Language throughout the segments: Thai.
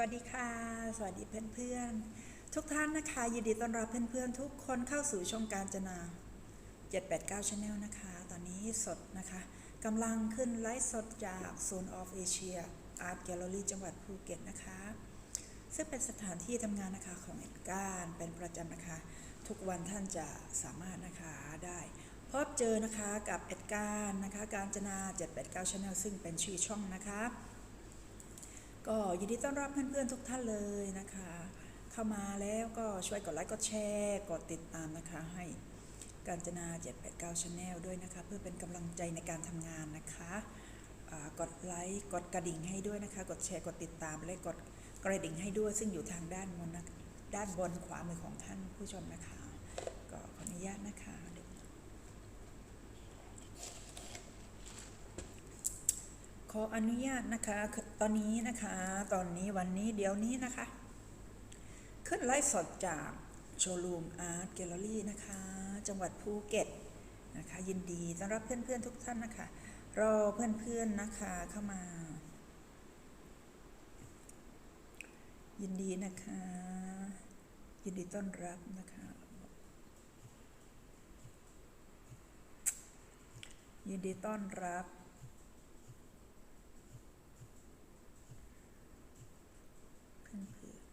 วัสดีค่ะ สวัสดีเพื่อนๆ ทุกท่านนะคะยินดีต้อนรับเพื่อนๆ ทุกคนเข้าสู่ช่องการจนา 789 Channel นะคะ ตอนนี้สดนะคะกำลังขึ้นไลฟ์สดจาก Zone of Asia Art Gallery จังหวัดภูเก็ตนะคะ ซึ่งเป็นสถานที่ทำงานนะคะของเอ็ดการเป็นประจำนะคะ ทุกวันท่านจะสามารถนะคะได้พบเจอนะคะกับเอ็ดการนะคะการจนา 789 Channel ซึ่งเป็นชื่อช่องนะคะ ก็ยินดีต้อนรับเพื่อนๆทุกท่านเลยนะคะ เข้ามาแล้วก็ช่วยกดไลค์กดแชร์กดติดตามนะคะให้การจนา 789 Channel ด้วยนะคะ เพื่อเป็นกำลังใจในการทำงานนะคะกดไลค์กดกระดิ่งให้ด้วยนะคะ กดแชร์กดติดตามและกดกระดิ่งให้ด้วยซึ่งอยู่ทางด้านบนนะด้านบนขวามือของท่านผู้ชมนะคะ ก็ขออนุญาตนะคะขออนุญาตนะคะ ตอนนี้นะคะ ตอนนี้วันนี้เดี๋ยวนี้นะคะ ขึ้นไลฟ์สดจากโชว์รูมอาร์ตแกลเลอรี่นะคะ จังหวัดภูเก็ตนะคะ ยินดีต้อนรับเพื่อนๆทุกท่านนะคะ รอเพื่อนๆนะคะเข้ามา ยินดีนะคะ ยินดีต้อนรับนะคะ ยินดีต้อนรับ เพื่อนๆ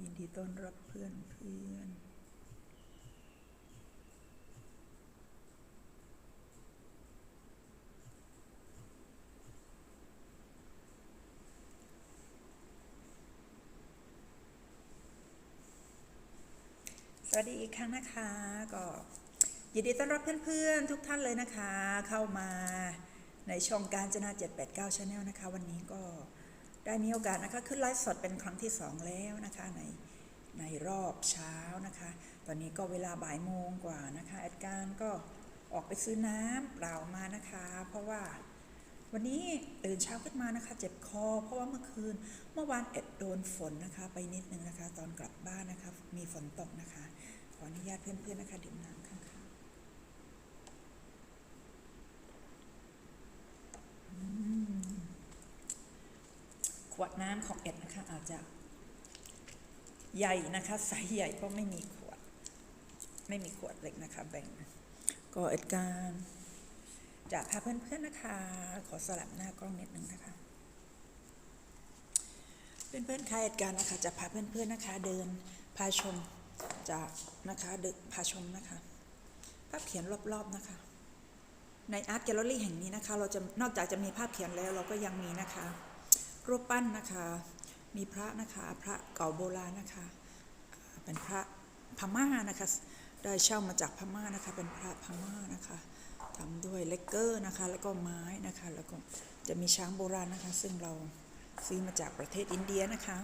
ยินดี ต้อนรับเพื่อนเพื่อนสวัสดีอีกครั้งนะคะก็ยินดีต้อนรับเพื่อนๆทุกท่านเลยนะคะ เข้ามาในช่องการจนา 789 Channel นะคะ วันนี้ก็ได้มีโอกาสนะคะ ขึ้นไลฟ์สดเป็นครั้งที่ 2 แล้วนะคะใน ในรอบเช้านะคะ ตอนนี้ก็เวลาบ่ายโมงกว่านะคะแอดการก็ออกไปซื้อน้ำเปล่ามานะคะ เพราะว่าวันนี้ตื่นเช้าขึ้นมานะคะ เจ็บคอ เพราะว่าเมื่อคืนเมื่อวานเอ็ดโดนฝนนะคะ ไปนิดนึงนะคะ ตอนกลับบ้านนะคะ มีฝนตกนะคะ ขออนุญาตเพื่อนๆนะคะดื่มน้ำข้างๆอืมขวดน้ำของเอ็ดนะคะอาจจะ ใหญ่นะคะไซส์ใหญ่เพราะไม่มีขวด ไม่มีขวดเล็กนะคะแบ่งก็เอ็ดการจะพาเพื่อนๆนะคะ ขอสลับหน้ากล้องนิดนึงนะคะเพื่อนๆคะเอ็ดการนะคะ จะพาเพื่อนๆนะคะ เดินพาชมจากนะคะเดินพาชมนะคะภาพเขียนรอบๆนะคะ ในอาร์ตแกลเลอรี่แห่งนี้นะคะ เราจะนอกจากจะมีภาพเขียนแล้วเราก็ยังมีนะคะ รูปปั้นนะคะ มีพระนะคะ พระเก่าโบราณนะคะ เป็นพระพม่านะคะ ได้เช่ามาจากพม่านะคะ เป็นพระพม่านะคะทำด้วยเลกเกอร์นะคะ แล้วก็ไม้นะคะ แล้วก็จะมีช้างโบราณนะคะ ซึ่งเราซื้อมาจากประเทศอินเดียนะคะ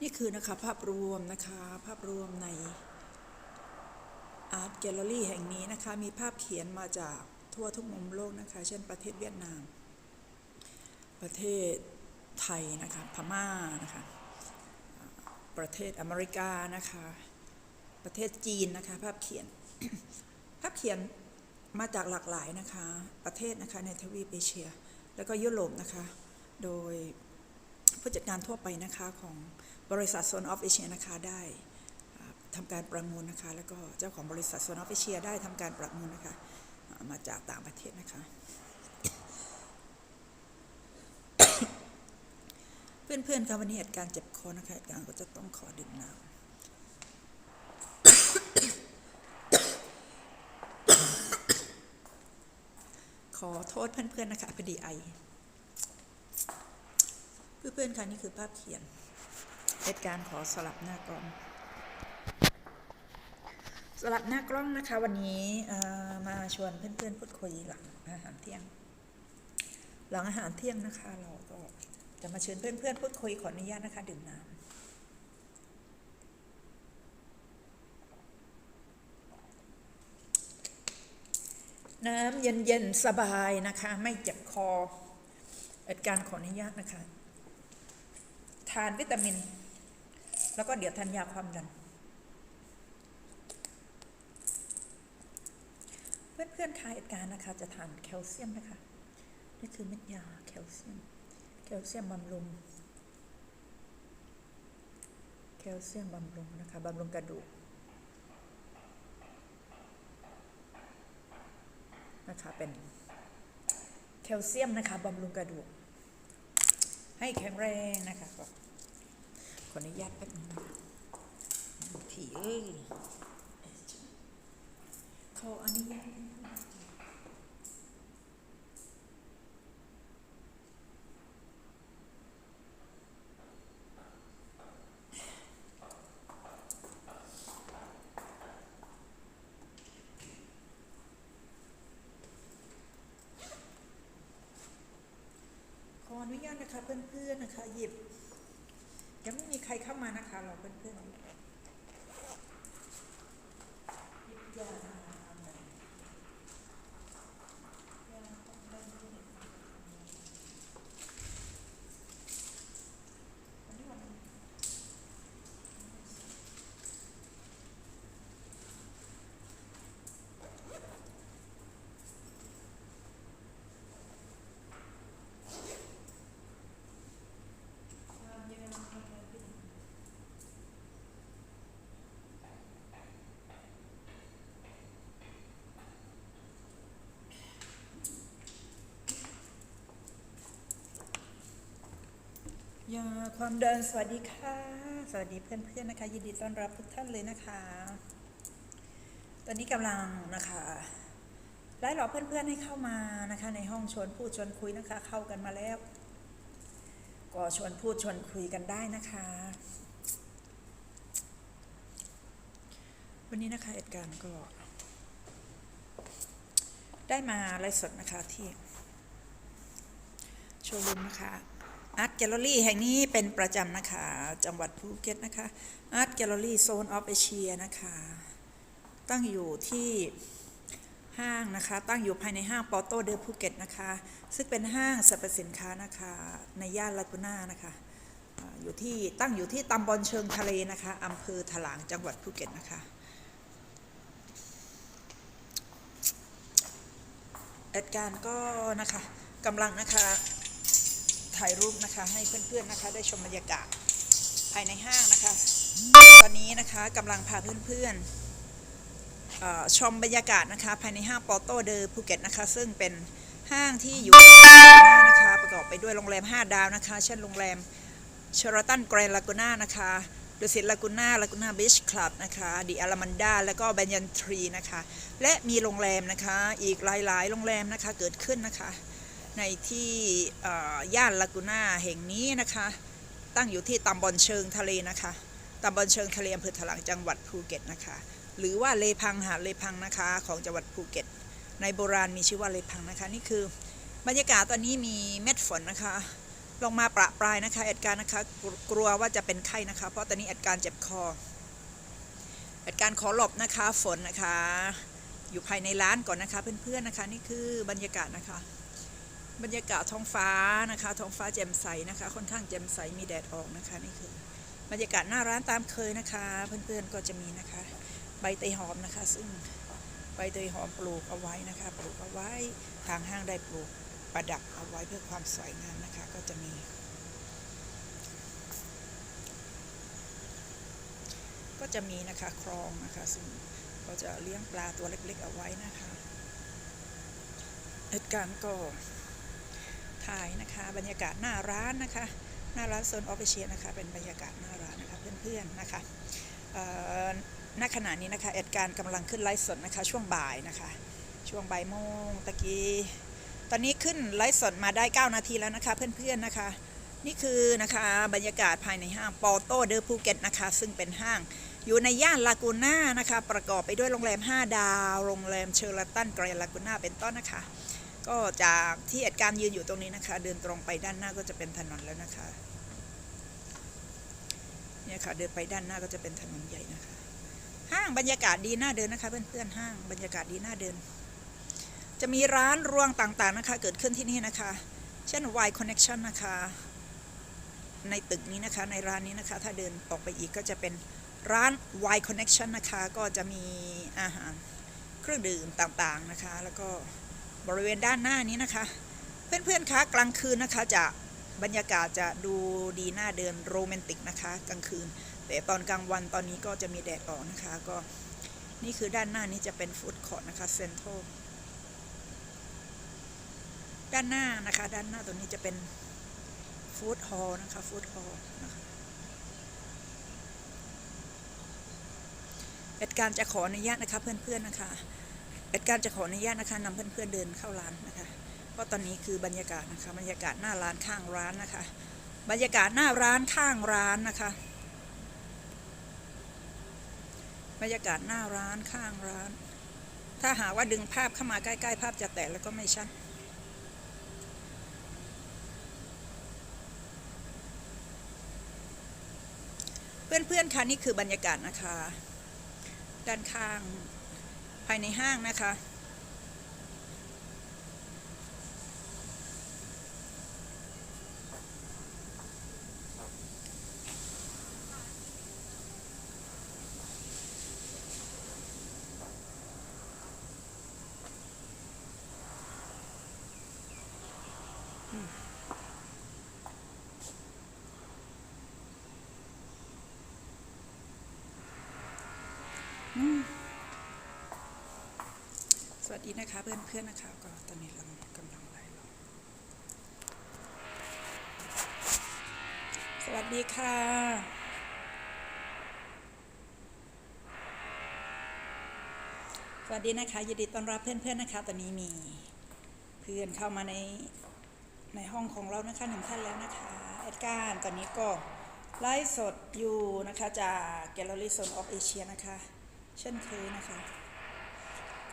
นี่คือนะคะภาพรวมนะคะภาพรวมในอาร์ตแกลเลอรี่แห่งนี้นะคะ มีภาพเขียนมาจากทั่วทุกมุมโลกนะคะ เช่นประเทศเวียดนาม ประเทศ ไทยนะคะพม่านะคะประเทศอเมริกานะคะประเทศจีนนะคะภาพเขียน ภาพเขียนมาจากหลากหลายนะคะประเทศนะคะในทวีปเอเชีย แล้วก็ยุโรปนะคะโดยผู้จัดการทั่วไปนะคะของบริษัทโซนออฟเอเชียนะคะได้อ่าทำการประมูลนะคะแล้วก็เจ้าของบริษัทโซนออฟเอเชียได้ทำการประมูลนะคะมาจากต่างประเทศนะคะ เพื่อนๆคะวันนี้เหตุการณ์เจ็บคอนะคะเหตุการณ์ก็จะต้องขอดื่มน้ำขอโทษเพื่อนๆนะคะพอดีไอ เพื่อนๆค่ะนี่คือภาพเขียนเหตุการณ์ขอสลับหน้ากล้อง สลับหน้ากล้องนะคะ วันนี้มาชวนเพื่อนๆพูดคุยหลังอาหารเที่ยง หลังอาหารเที่ยงนะคะ เราก็ จะมาเชิญเพื่อนๆพูดคุยขออนุญาตนะคะดื่มน้ำน้ำเย็นๆ สบายนะคะ ไม่เจ็บคอเอ็ดการขออนุญาตนะคะ ทานวิตามิน แล้วก็เดี๋ยวทานยาความดัน เพื่อนๆคายเอ็ดการนะคะ จะทานแคลเซียมนะคะ นี่คือเม็ดยาแคลเซียม คลเซียมบำรุง แคลเซียมบำรุงนะคะบำรุงกระดูกนะคะเป็นแคลเซียมนะคะบำรุงกระดูก ให้แข็งแรงนะคะขออนุญาตแป๊บนึงนะคะถี่เอ้ยขออนุญาต ขออ นะคะเพื่อนๆนะคะ หยิบยังไม่มีใครเข้ามานะคะเราเพื่อนๆหยิบหยิบยาอันไหนยาความดันโลหิตวันนี้วันอะไรความยาความดันโลหิต ยาความเดินสวัสดีค่ะ สวัสดีเพื่อนๆนะคะ ยินดีต้อนรับทุกท่านเลยนะคะ ตอนนี้กำลังนะคะไล่หลอกเพื่อนๆให้เข้ามานะคะ ในห้องชวนพูดชวนคุยนะคะ เข้ากันมาแล้ว ก็ชวนพูดชวนคุยกันได้นะคะ วันนี้นะคะเหตุการณ์ก็ ได้มาไลฟ์สดนะคะที่โชว์รูมนะคะ อาร์ตแกลเลอรี่แห่งนี้เป็นประจำนะคะ จังหวัดภูเก็ตนะคะอาร์ตแกลเลอรี่โซนออฟเอเชียนะคะ ตั้งอยู่ที่ห้างนะคะ ตั้งอยู่ภายในห้างปอโตเดอภูเก็ตนะคะ ซึ่งเป็นห้างสรรพสินค้านะคะ ในย่านลากูน่านะคะอยู่ที่ตั้งอยู่ที่ตำบลเชิงทะเลนะคะอำเภอถลางจังหวัดภูเก็ตนะคะเหตุการก็นะคะกำลังนะคะ ถ่ายรูปนะคะ ให้เพื่อนๆนะคะ ได้ชมบรรยากาศภายในห้างนะคะ ตอนนี้นะคะกำลังพาเพื่อนๆชมบรรยากาศนะคะ ภายในห้างปอโตเดอภูเก็ตนะคะ ซึ่งเป็นห้างที่อยู่นะคะ ประกอบไปด้วยโรงแรม 5 ดาวนะคะ เช่นโรงแรมเชอร์ตันแกรนด์ลากูน่านะคะดุสิตลากูน่าลากูน่าบีชคลับนะคะดีอารามันดาแล้วก็แบนยันทรีนะคะ และมีโรงแรมนะคะ อีกหลายๆ โรงแรมนะคะเกิดขึ้นนะคะ ในที่ย่านลากูน่าแห่งนี้นะคะ ตั้งอยู่ที่ตำบลเชิงทะเลนะคะตำบลเชิงทะเลอำเภอถลางจังหวัดภูเก็ตนะคะ หรือว่าเลพังหาดเลพังนะคะของจังหวัดภูเก็ต ในโบราณมีชื่อว่าเลพังนะคะ นี่คือบรรยากาศตอนนี้มีเม็ดฝนนะคะลงมาประปรายนะคะเอ็ดการนะคะกลัวว่าจะเป็นไข้นะคะ เพราะตอนนี้เอ็ดการเจ็บคอเอ็ดการขอหลบนะคะฝนนะคะ อยู่ภายในร้านก่อนนะคะเพื่อนๆนะคะ นี่คือบรรยากาศนะคะ บรรยากาศท้องฟ้านะคะท้องฟ้าแจ่มใสนะคะ ค่อนข้างแจ่มใสมีแดดออกนะคะนี่คือบรรยากาศหน้าร้านตามเคยนะคะ เพื่อนๆก็จะมีนะคะ ใบเตยหอมนะคะ ซึ่งใบเตยหอมปลูกเอาไว้นะคะ ปลูกเอาไว้ทางห้างได้ปลูกประดับเอาไว้เพื่อความสวยงามนะคะ ก็จะมีก็จะมีนะคะคลองนะคะ ซึ่งก็จะเลี้ยงปลาตัวเล็กๆเอาไว้นะคะเหตุการณ์ก็ายนะคะ บรรยากาศหน้าร้านนะคะ หน้าร้านโซนออฟฟิเชียนะคะ เป็นบรรยากาศหน้าร้านนะคะเพื่อนๆนะคะณขณะนี้นะคะเอ็ดการกำลังขึ้นไลฟ์สดนะคะช่วงบ่ายนะคะ ช่วงบ่ายโมงตะกี้ ตอนนี้ขึ้นไลฟ์สดมาได้ 9 นาทีแล้วนะคะเพื่อนๆนะคะ นี่คือนะคะบรรยากาศภายในห้างปอโตเดอภูเก็ตนะคะ ซึ่งเป็นห้างอยู่ในย่านลากูน่านะคะ ประกอบไปด้วยโรงแรม 5 ดาว โรงแรมเชอร์ตันแกรนลากูน่าเป็นต้นนะคะ ก็จากที่เหตุการณ์ยืนอยู่ตรงนี้นะคะ เดินตรงไปด้านหน้าก็จะเป็นถนนแล้วนะคะ เนี่ยค่ะเดินไปด้านหน้าก็จะเป็นถนนใหญ่นะคะ ห้างบรรยากาศดีน่าเดินนะคะเพื่อนๆห้างบรรยากาศดีน่าเดิน จะมีร้านรวงต่างๆนะคะ เกิดขึ้นที่นี่นะคะ เช่น Y Connection นะคะ ในตึกนี้นะคะในร้านนี้นะคะ ถ้าเดินออกไปอีกก็จะเป็นร้าน Y Connection นะคะ ก็จะมีอาหารเครื่องดื่มต่างๆนะคะ แล้วก็ บริเวณด้านหน้านี้นะคะ เพื่อนๆคะกลางคืนนะคะจะบรรยากาศจะดูดีน่าเดินโรแมนติกนะคะกลางคืน แต่ตอนกลางวันตอนนี้ก็จะมีแดดออกนะคะก็นี่คือด้านหน้านี้จะเป็นฟู้ดคอร์ทนะคะเซ็นทรัลด้านหน้านะคะ ด้านหน้าตัวนี้จะเป็นฟู้ดฮอล์นะคะฟู้ดฮอลนะคะเอ็ดการจะขออนุญาตนะคะเพื่อนๆนะคะ เอ็ดการจะขออนุญาตนะคะนำเพื่อนๆเดินเข้าร้านนะคะ เพราะตอนนี้คือบรรยากาศนะคะ บรรยากาศหน้าร้านข้างร้านนะคะ บรรยากาศหน้าร้านข้างร้านนะคะ บรรยากาศหน้าร้านข้างร้าน ถ้าหาว่าดึงภาพเข้ามาใกล้ๆ ภาพจะแตกแล้วก็ไม่ชัดเพื่อนๆคะนี่คือบรรยากาศนะคะ ด้านข้าง ภายในห้างนะคะสวั สดีนะคะเพื่อนๆนะคะก็ตอนนี้เรากำลังไลฟ์สวัสดีค่ะสวัสดีนะคะยินดีต้อนรับเพื่อนๆนะคะ ตอนนี้มีเพื่อนเข้ามาในในห้องของเรานะคะหนึ่งท่านแล้วนะคะเอ็ดการ์ตอนนี้ก็ไลฟ์สดอยู่นะคะจากแกลเลอรี่โซนออฟเอเชียนะคะ เช่นเคยนะคะ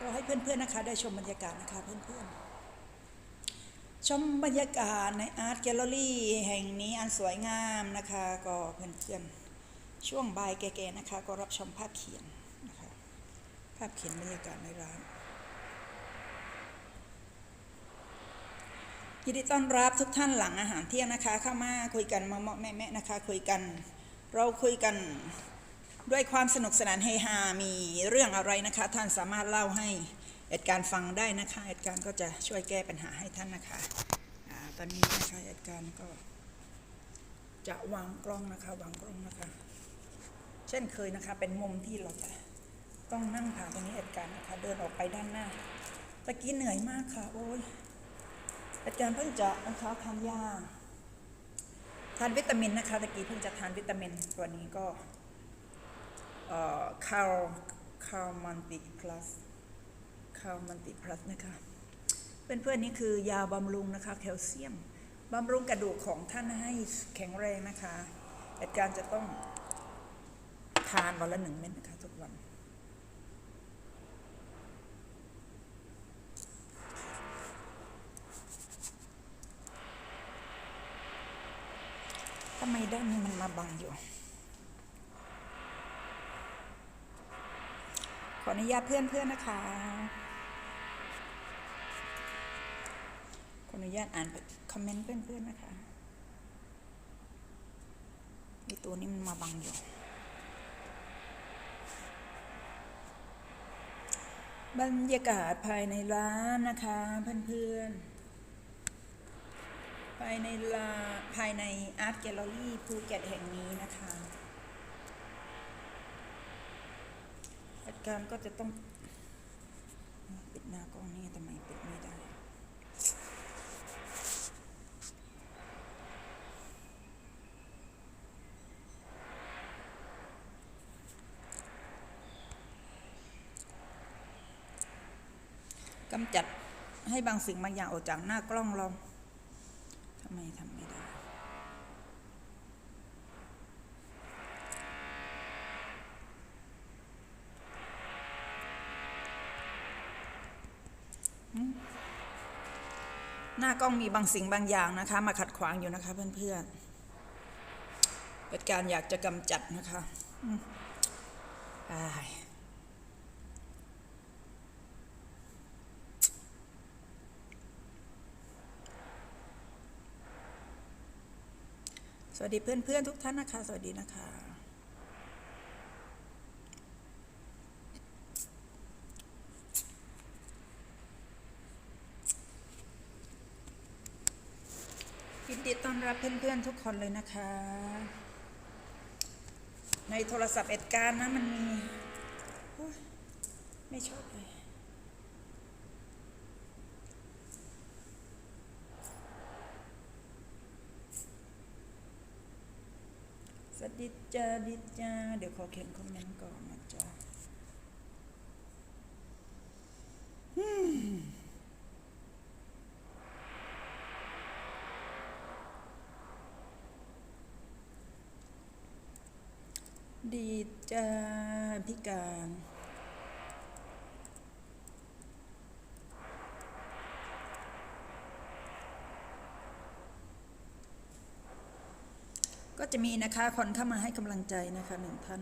ก็ให้เพื่อนๆนะคะ ได้ชมบรรยากาศนะคะเพื่อนๆ ชมบรรยากาศในอาร์ตแกลเลอรี่ แห่งนี้อันสวยงามนะคะ ก็เพื่อนๆ ช่วงบ่ายแก่ๆนะคะ ก็รับชมภาพเขียนนะคะ ภาพเขียนบรรยากาศในร้านยินดีต้อนรับทุกท่านหลังอาหารเที่ยงนะคะ เข้ามาคุยกันมาเมาะแม่ๆนะคะ คุยกัน เราคุยกัน ด้วยความสนุกสนานเฮฮา มีเรื่องอะไรนะคะ ท่านสามารถเล่าให้เอ็ดการฟังได้นะคะเอ็ดการก็จะช่วยแก้ปัญหาให้ท่านนะคะอตอนนี้นะคะเอ็ดการก็จะวางกล้องนะคะวางกล้องนะคะ เช่นเคยนะคะ เป็นมุมที่เราจะต้องนั่งผ่านตรงนี้เอ็ดการนะคะ เดินออกไปด้านหน้าตะกี้เหนื่อยมากค่ะ โอ้ยเอ็ดการเพิ่งจะนะคะทานยาทานวิตามินนะคะตะกี้เพิ่งจะทานวิตามินตัวนี้ก็ คาร์คาร์มันติพลัสคาร์มันติพลัสนะคะเพื่อนๆนี่คือยาบำรุงนะคะแคลเซียมบำรุงกระดูกของท่านให้แข็งแรงนะคะเหตุการณ์จะต้องทานวันละหนึ่งเม็ดนะคะทุกวันทำไมด้านนี้มันมาบังอยู่ ออนุญาตเพื่อนๆนนะคะ ขออนุญาตอ่านคอมเมนต์เพื่อนๆนนะคะไอตัวนี้มันมาบังอยู่ บรรยากาศภายในร้านนะคะเพื่อนๆภายในลาภายในอาร์ตแกลเลอรี่ภูเก็ตแห่งนี้นะคะ จัด การก็จะต้องปิดหน้ากล้องนี่ทำไมปิดไม่ได้กำจัดให้บางสิ่งบางอย่างออกจากหน้ากล้องเราทำไมทำไม่ได้ หน้ากล้องมีบางสิ่งบางอย่างนะคะ มาขัดขวางอยู่นะคะเพื่อนๆเป็นการอยากจะกำจัดนะคะอืมอ้าสวัสดีเพื่อนๆทุกท่านนะคะ สวัสดีนะคะ ดีต้อนรับ เพื่อนๆทุกคนเลยนะคะ ในโทรศัพท์เอ็ดการนะมันมีไม่ชอบเลย สวัสดีจ้าดิจ้าเดี๋ยวขอเขียนคอมเมนต์ก่อนนะจ๊ะอื ดีจ้าพิการ ก็จะมีนะคะคนเข้ามาให้กำลังใจนะคะหนึ่งท่าน